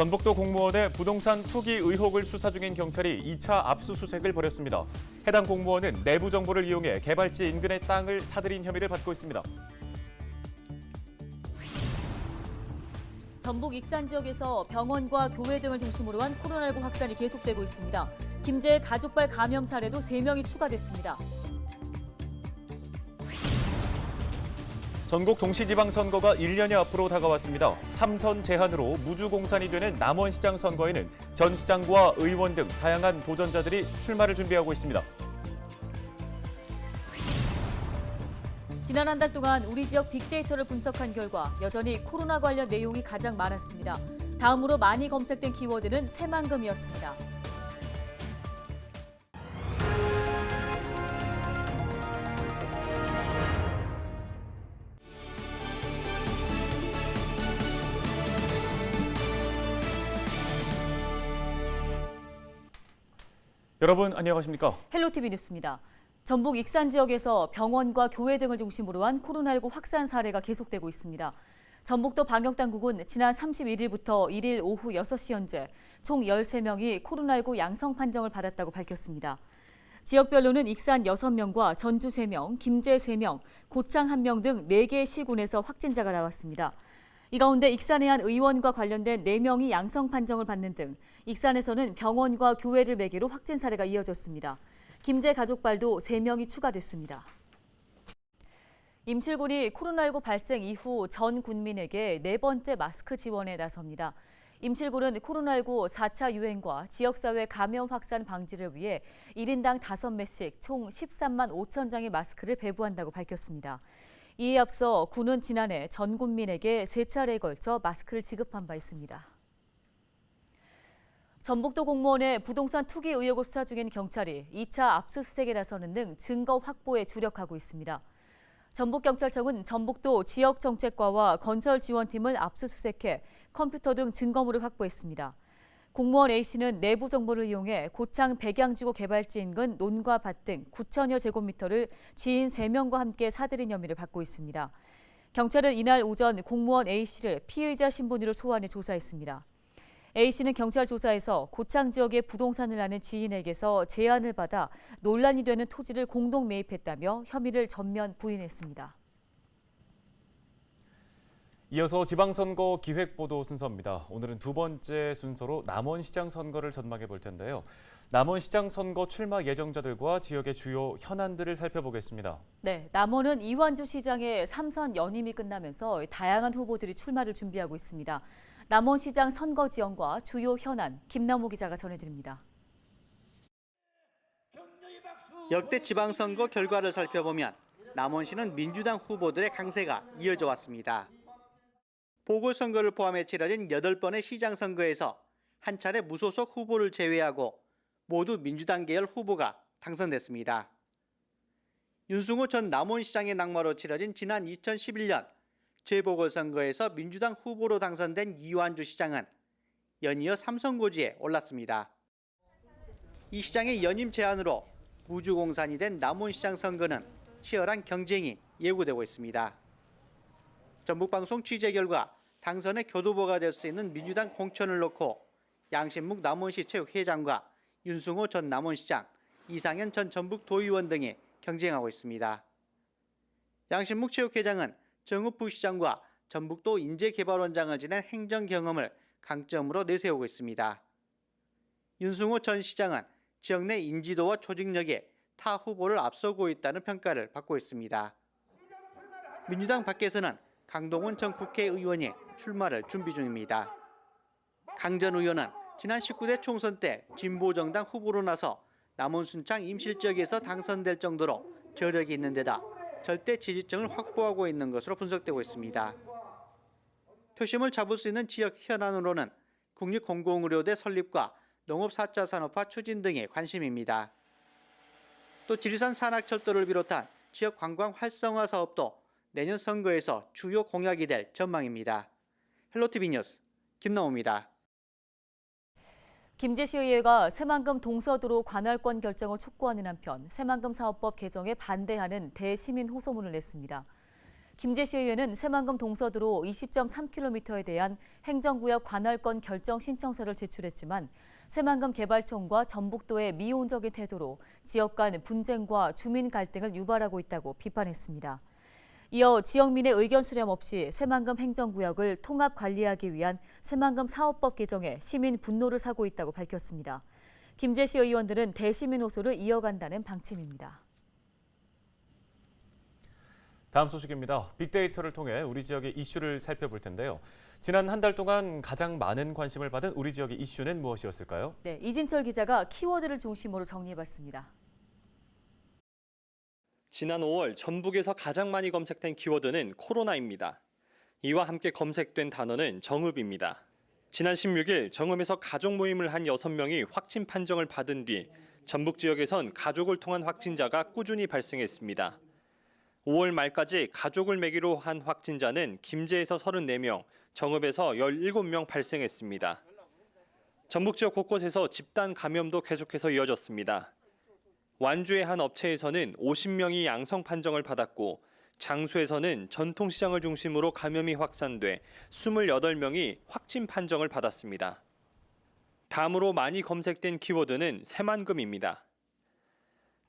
전북도 공무원의 부동산 투기 의혹을 수사 중인 경찰이 2차 압수수색을 벌였습니다. 해당 공무원은 내부 정보를 이용해 개발지 인근의 땅을 사들인 혐의를 받고 있습니다. 전북 익산 지역에서 병원과 교회 등을 중심으로 한 코로나19 확산이 계속되고 있습니다. 김제 가족발 감염 사례도 3명이 추가됐습니다. 전국 동시지방선거가 1년여 앞으로 다가왔습니다. 3선 제한으로 무주공산이 되는 남원시장 선거에는 전 시장과 의원 등 다양한 도전자들이 출마를 준비하고 있습니다. 지난 한 달 동안 우리 지역 빅데이터를 분석한 결과 여전히 코로나 관련 내용이 가장 많았습니다. 다음으로 많이 검색된 키워드는 새만금이었습니다. 여러분 안녕하십니까? 헬로티비 뉴스입니다. 전북 익산 지역에서 병원과 교회 등을 중심으로 한 코로나19 확산 사례가 계속되고 있습니다. 전북도 방역당국은 지난 31일부터 1일 오후 6시 현재 총 13명이 코로나19 양성 판정을 받았다고 밝혔습니다. 지역별로는 익산 6명과 전주 3명, 김제 3명, 고창 1명 등 4개 시군에서 확진자가 나왔습니다. 이 가운데 익산의 한 의원과 관련된 4명이 양성 판정을 받는 등 익산에서는 병원과 교회를 매개로 확진 사례가 이어졌습니다. 김제 가족발도 3명이 추가됐습니다. 임실군이 코로나19 발생 이후 전 군민에게 네 번째 마스크 지원에 나섭니다. 임실군은 코로나19 4차 유행과 지역사회 감염 확산 방지를 위해 1인당 5매씩 총 13만 5천 장의 마스크를 배부한다고 밝혔습니다. 이에 앞서 군은 지난해 전 국민에게 세 차례에 걸쳐 마스크를 지급한 바 있습니다. 전북도 공무원의 부동산 투기 의혹을 수사 중인 경찰이 2차 압수수색에 나서는 등 증거 확보에 주력하고 있습니다. 전북경찰청은 전북도 지역정책과와 건설지원팀을 압수수색해 컴퓨터 등 증거물을 확보했습니다. 공무원 A씨는 내부 정보를 이용해 고창 백양지구 개발지 인근 논과 밭 등 9천여 제곱미터를 지인 3명과 함께 사들인 혐의를 받고 있습니다. 경찰은 이날 오전 공무원 A씨를 피의자 신분으로 소환해 조사했습니다. A씨는 경찰 조사에서 고창 지역에 부동산을 하는 지인에게서 제안을 받아 논란이 되는 토지를 공동 매입했다며 혐의를 전면 부인했습니다. 이어서 지방선거 기획보도 순서입니다. 오늘은 두 번째 순서로 남원시장 선거를 전망해 볼 텐데요. 남원시장 선거 출마 예정자들과 지역의 주요 현안들을 살펴보겠습니다. 네, 남원은 이완주 시장의 삼선 연임이 끝나면서 다양한 후보들이 출마를 준비하고 있습니다. 남원시장 선거 지형과 주요 현안 김남호 기자가 전해드립니다. 역대 지방선거 결과를 살펴보면 남원시는 민주당 후보들의 강세가 이어져 왔습니다. 보궐선거를 포함해 치러진 8번의 시장선거에서 한 차례 무소속 후보를 제외하고 모두 민주당 계열 후보가 당선됐습니다. 윤승호 전 남원시장의 낙마로 치러진 지난 2011년 재보궐선거에서 민주당 후보로 당선된 이완주 시장은 연이어 삼선고지에 올랐습니다. 이 시장의 연임 제안으로 무주공산이 된 남원시장 선거는 치열한 경쟁이 예고되고 있습니다. 전북방송 취재 결과 당선의 교두보가 될 수 있는 민주당 공천을 놓고 양신묵 남원시 체육회장과 윤승호 전 남원시장, 이상현 전 전북도의원 등이 경쟁하고 있습니다. 양신묵 체육회장은 정읍 부시장과 전북도 인재개발원장을 지낸 행정 경험을 강점으로 내세우고 있습니다. 윤승호 전 시장은 지역 내 인지도와 조직력에 타 후보를 앞서고 있다는 평가를 받고 있습니다. 민주당 밖에서는 강동원 전 국회의원이 출마를 준비 중입니다. 강 전 의원은 지난 19대 총선 때 진보정당 후보로 나서 남원 순창 임실 지역에서 당선될 정도로 저력이 있는 데다 절대 지지층을 확보하고 있는 것으로 분석되고 있습니다. 표심을 잡을 수 있는 지역 현안으로는 국립공공의료대 설립과 농업 4차 산업화 추진 등에 관심입니다. 또 지리산 산악철도를 비롯한 지역 관광 활성화 사업도 내년 선거에서 주요 공약이 될 전망입니다. 헬로티비 뉴스 김나호입니다. 김제시의회가 새만금 동서도로 관할권 결정을 촉구하는 한편 새만금 사업법 개정에 반대하는 대시민 호소문을 냈습니다. 김재시 의원은 새만금 동서도로 20.3km에 대한 행정구역 관할권 결정 신청서를 제출했지만 새만금 개발청과 전북도의 미온적인 태도로 지역 간 분쟁과 주민 갈등을 유발하고 있다고 비판했습니다. 이어 지역민의 의견 수렴 없이 새만금 행정구역을 통합 관리하기 위한 새만금 사업법 개정에 시민 분노를 사고 있다고 밝혔습니다. 김재시 의원들은 대시민 호소를 이어간다는 방침입니다. 다음 소식입니다. 빅데이터를 통해 우리 지역의 이슈를 살펴볼 텐데요. 지난 한 달 동안 가장 많은 관심을 받은 우리 지역의 이슈는 무엇이었을까요? 네, 이진철 기자가 키워드를 중심으로 정리해봤습니다. 지난 5월 전북에서 가장 많이 검색된 키워드는 코로나입니다. 이와 함께 검색된 단어는 정읍입니다. 지난 16일 정읍에서 가족 모임을 한 6명이 확진 판정을 받은 뒤 전북 지역에선 가족을 통한 확진자가 꾸준히 발생했습니다. 5월 말까지 가족을 매기로 한 확진자는 김제에서 34명, 정읍에서 17명 발생했습니다. 전북 지역 곳곳에서 집단 감염도 계속해서 이어졌습니다. 완주의 한 업체에서는 50명이 양성 판정을 받았고 장수에서는 전통시장을 중심으로 감염이 확산돼 28명이 확진 판정을 받았습니다. 다음으로 많이 검색된 키워드는 새만금입니다.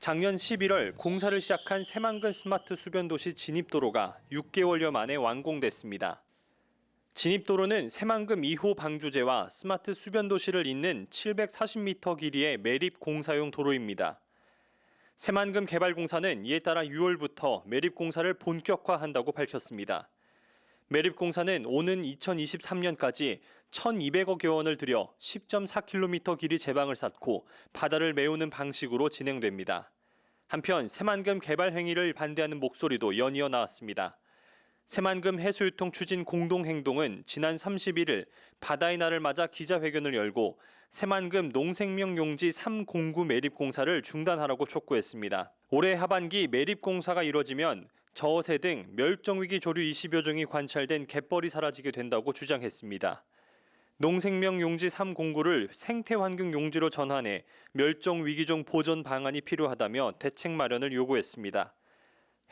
작년 11월 공사를 시작한 새만금 스마트 수변도시 진입도로가 6개월여 만에 완공됐습니다. 진입도로는 새만금 2호 방주제와 스마트 수변도시를 잇는 740m 길이의 매립 공사용 도로입니다. 새만금 개발공사는 이에 따라 6월부터 매립공사를 본격화한다고 밝혔습니다. 매립공사는 오는 2023년까지 1,200억여 원을 들여 10.4km 길이 제방을 쌓고 바다를 메우는 방식으로 진행됩니다. 한편 새만금 개발 행위를 반대하는 목소리도 연이어 나왔습니다. 새만금 해수유통 추진 공동행동은 지난 31일 바다의 날을 맞아 기자회견을 열고 새만금 농생명 용지 309 매립 공사를 중단하라고 촉구했습니다. 올해 하반기 매립 공사가 이뤄지면 저어새 등 멸종 위기 조류 20여 종이 관찰된 갯벌이 사라지게 된다고 주장했습니다. 농생명 용지 309를 생태 환경 용지로 전환해 멸종 위기종 보전 방안이 필요하다며 대책 마련을 요구했습니다.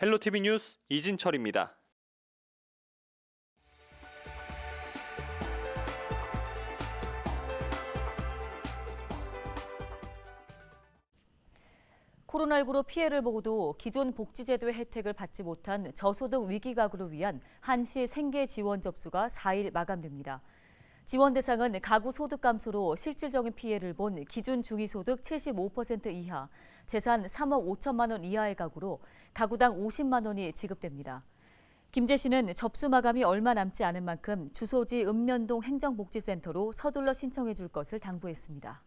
헬로티비 뉴스 이진철입니다. 코로나19로 피해를 보고도 기존 복지제도의 혜택을 받지 못한 저소득 위기가구를 위한 한시 생계 지원 접수가 4일 마감됩니다. 지원 대상은 가구 소득 감소로 실질적인 피해를 본 기준 중위소득 75% 이하, 재산 3억 5천만 원 이하의 가구로 가구당 50만 원이 지급됩니다. 김재 씨는 접수 마감이 얼마 남지 않은 만큼 주소지 읍면동 행정복지센터로 서둘러 신청해 줄 것을 당부했습니다.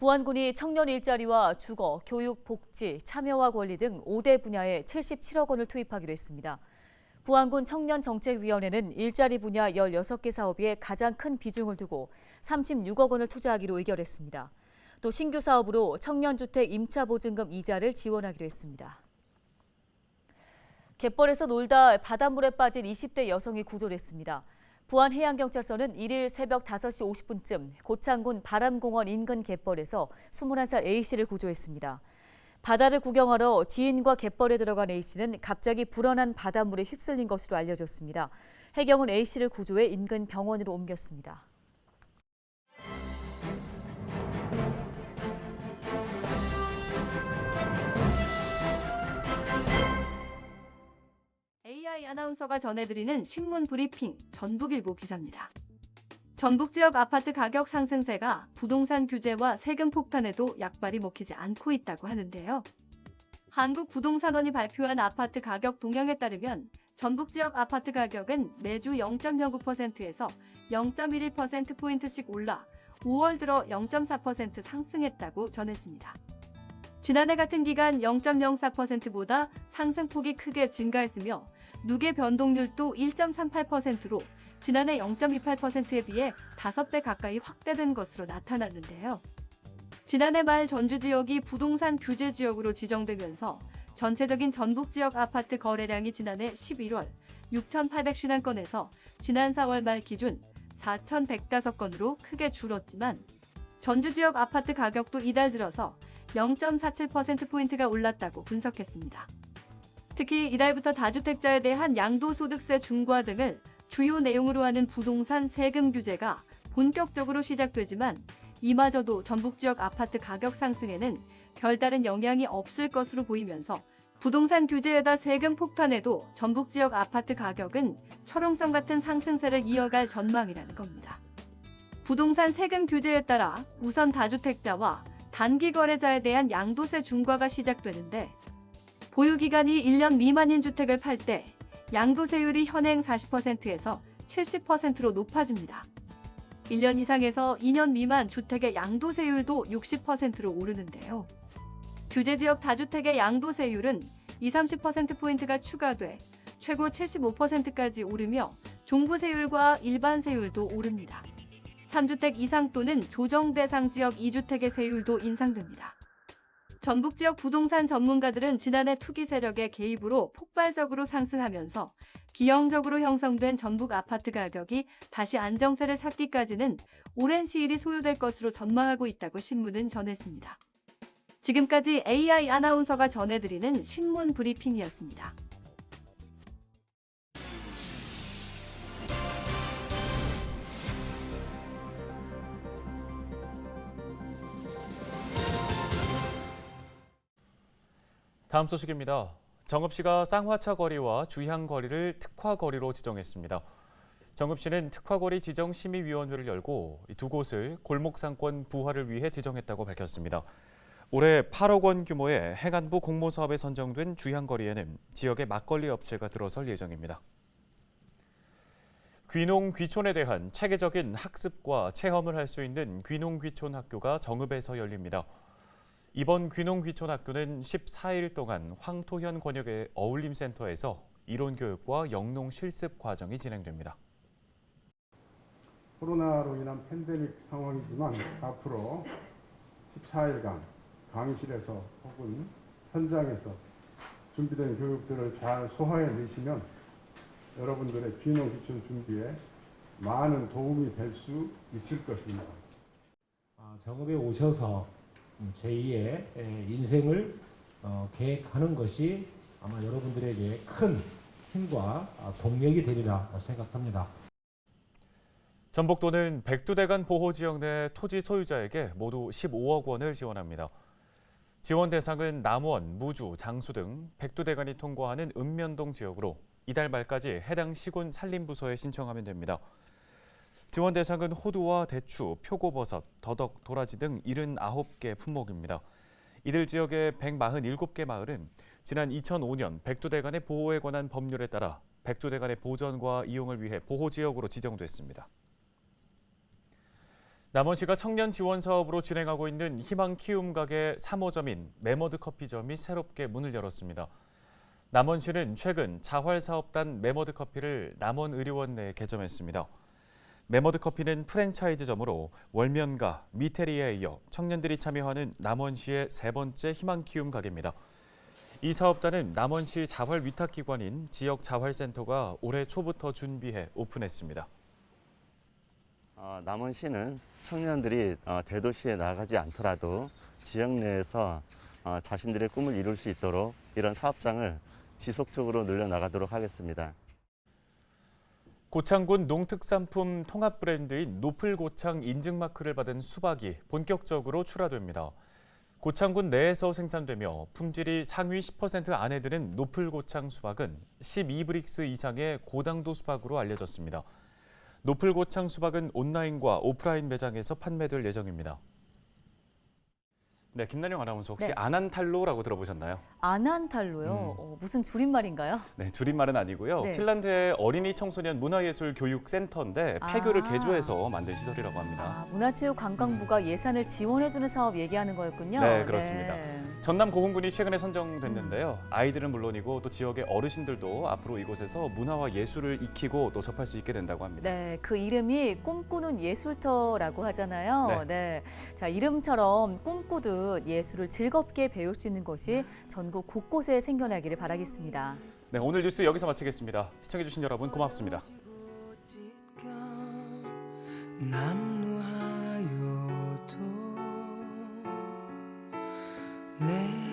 부안군이 청년 일자리와 주거, 교육, 복지, 참여와 권리 등 5대 분야에 77억 원을 투입하기로 했습니다. 부안군 청년정책위원회는 일자리 분야 16개 사업에 가장 큰 비중을 두고 36억 원을 투자하기로 의결했습니다. 또 신규 사업으로 청년주택 임차보증금 이자를 지원하기로 했습니다. 갯벌에서 놀다 바닷물에 빠진 20대 여성이 구조됐습니다. 부안해양경찰서는 1일 새벽 5시 50분쯤 고창군 바람공원 인근 갯벌에서 21살 A씨를 구조했습니다. 바다를 구경하러 지인과 갯벌에 들어간 A씨는 갑자기 불어난 바닷물에 휩쓸린 것으로 알려졌습니다. 해경은 A씨를 구조해 인근 병원으로 옮겼습니다. 아나운서가 전해드리는 신문 브리핑 전북일보 기사입니다. 전북 지역 아파트 가격 상승세가 부동산 규제와 세금 폭탄에도 약발이 먹히지 않고 있다고 하는데요. 한국부동산원이 발표한 아파트 가격 동향에 따르면 전북 지역 아파트 가격은 매주 0.09%에서 0.11%포인트씩 올라 5월 들어 0.4% 상승했다고 전했습니다. 지난해 같은 기간 0.04%보다 상승폭이 크게 증가했으며 누계 변동률도 1.38%로 지난해 0.28%에 비해 5배 가까이 확대된 것으로 나타났는데요. 지난해 말 전주 지역이 부동산 규제 지역으로 지정되면서 전체적인 전북 지역 아파트 거래량이 지난해 11월 6,850건에서 지난 4월 말 기준 4,105건으로 크게 줄었지만 전주 지역 아파트 가격도 이달 들어서 0.47%포인트가 올랐다고 분석했습니다. 특히 이달부터 다주택자에 대한 양도소득세 중과 등을 주요 내용으로 하는 부동산 세금 규제가 본격적으로 시작되지만 이마저도 전북 지역 아파트 가격 상승에는 별다른 영향이 없을 것으로 보이면서 부동산 규제에다 세금 폭탄에도 전북 지역 아파트 가격은 철옹성 같은 상승세를 이어갈 전망이라는 겁니다. 부동산 세금 규제에 따라 우선 다주택자와 단기 거래자에 대한 양도세 중과가 시작되는데 보유 기간이 1년 미만인 주택을 팔 때 양도세율이 현행 40%에서 70%로 높아집니다. 1년 이상에서 2년 미만 주택의 양도세율도 60%로 오르는데요. 규제 지역 다주택의 양도세율은 20, 30%포인트가 추가돼 최고 75%까지 오르며 종부세율과 일반세율도 오릅니다. 3주택 이상 또는 조정 대상 지역 2주택의 세율도 인상됩니다. 전북 지역 부동산 전문가들은 지난해 투기 세력의 개입으로 폭발적으로 상승하면서 기형적으로 형성된 전북 아파트 가격이 다시 안정세를 찾기까지는 오랜 시일이 소요될 것으로 전망하고 있다고 신문은 전했습니다. 지금까지 AI 아나운서가 전해드리는 신문 브리핑이었습니다. 다음 소식입니다. 정읍 시가 쌍화차 거리와 주향 거리를 특화 거리로 지정했습니다. 정읍 시는 특화거리 지정 심의위원회를 열고 이두 곳을 골목 상권 부활을 위해 지정했다고 밝혔습니다. 올해 8억 원 규모의 행안부 공모 사업에 선정된 주향 거리에는 지역의 막걸리 업체가 들어설 예정입니다. 귀농 귀촌에 대한 체계적인 학습과 체험을 할 수 있는 귀농 귀촌 학교가 정읍에서 열립니다. 이번 귀농 귀촌 학교는 14일 동안 황토현 권역의 어울림 센터에서 이론 교육과 영농 실습 과정이 진행됩니다. 코로나로 인한 팬데믹 상황이지만 앞으로 14일간 강의실에서 혹은 현장에서 준비된 교육들을 잘 소화해 내시면 여러분들의 귀농 귀촌 준비에 많은 도움이 될 수 있을 것입니다. 아, 정읍에 오셔서 음, 제2의 에, 인생을 어, 계획하는 것이 아마 여러분들에게 큰 힘과 아, 동력이 되리라 생각합니다. 전북도는 백두대간 보호지역 내 토지 소유자에게 모두 15억 원을 지원합니다. 지원 대상은 남원, 무주, 장수 등 백두대간이 통과하는 읍면동 지역으로 이달 말까지 해당 시군 산림부서에 신청하면 됩니다. 지원 대상은 호두와 대추, 표고버섯, 더덕, 도라지 등 79개 품목입니다. 이들 지역의 147개 마을은 지난 2005년 백두대간의 보호에 관한 법률에 따라 백두대간의 보전과 이용을 위해 보호지역으로 지정됐습니다. 남원시가 청년 지원 사업으로 진행하고 있는 희망 키움 가게 3호점인 메머드 커피점이 새롭게 문을 열었습니다. 남원시는 최근 자활사업단 메머드 커피를 남원 의료원 내에 개점했습니다. 메머드 커피는 프랜차이즈점으로 월면가, 미테리에 이어 청년들이 참여하는 남원시의 세 번째 희망 키움 가게입니다. 이 사업단은 남원시 자활 위탁 기관인 지역 자활센터가 올해 초부터 준비해 오픈했습니다. 어, 남원시는 청년들이 어, 대도시에 나가지 않더라도 지역 내에서 어, 자신들의 꿈을 이룰 수 있도록 이런 사업장을 지속적으로 늘려 나가도록 하겠습니다. 고창군 농특산품 통합 브랜드인 노플고창 인증마크를 받은 수박이 본격적으로 출하됩니다. 고창군 내에서 생산되며 품질이 상위 10% 안에 드는 노플고창 수박은 12브릭스 이상의 고당도 수박으로 알려졌습니다. 노플고창 수박은 온라인과 오프라인 매장에서 판매될 예정입니다. 네, 김난영 아나운서 혹시 네. 아난탈로라고 들어보셨나요? 아난탈로요? 음. 어, 무슨 줄임말인가요? 네, 줄임말은 아니고요. 네. 핀란드의 어린이 청소년 문화예술 교육 센터인데 폐교를 아. 개조해서 만든 시설이라고 합니다. 아, 문화체육관광부가 예산을 지원해주는 사업 얘기하는 거였군요. 네, 그렇습니다. 네. 전남 고흥군이 최근에 선정됐는데요. 아이들은 물론이고 또 지역의 어르신들도 앞으로 이곳에서 문화와 예술을 익히고 또 접할 수 있게 된다고 합니다. 네, 그 이름이 꿈꾸는 예술터라고 하잖아요. 네. 네. 자, 이름처럼 꿈꾸듯 예술을 즐겁게 배울 수 있는 곳이 전국 곳곳에 생겨나기를 바라겠습니다. 네, 오늘 뉴스 여기서 마치겠습니다. 시청해주신 여러분 고맙습니다. 남루하여도 내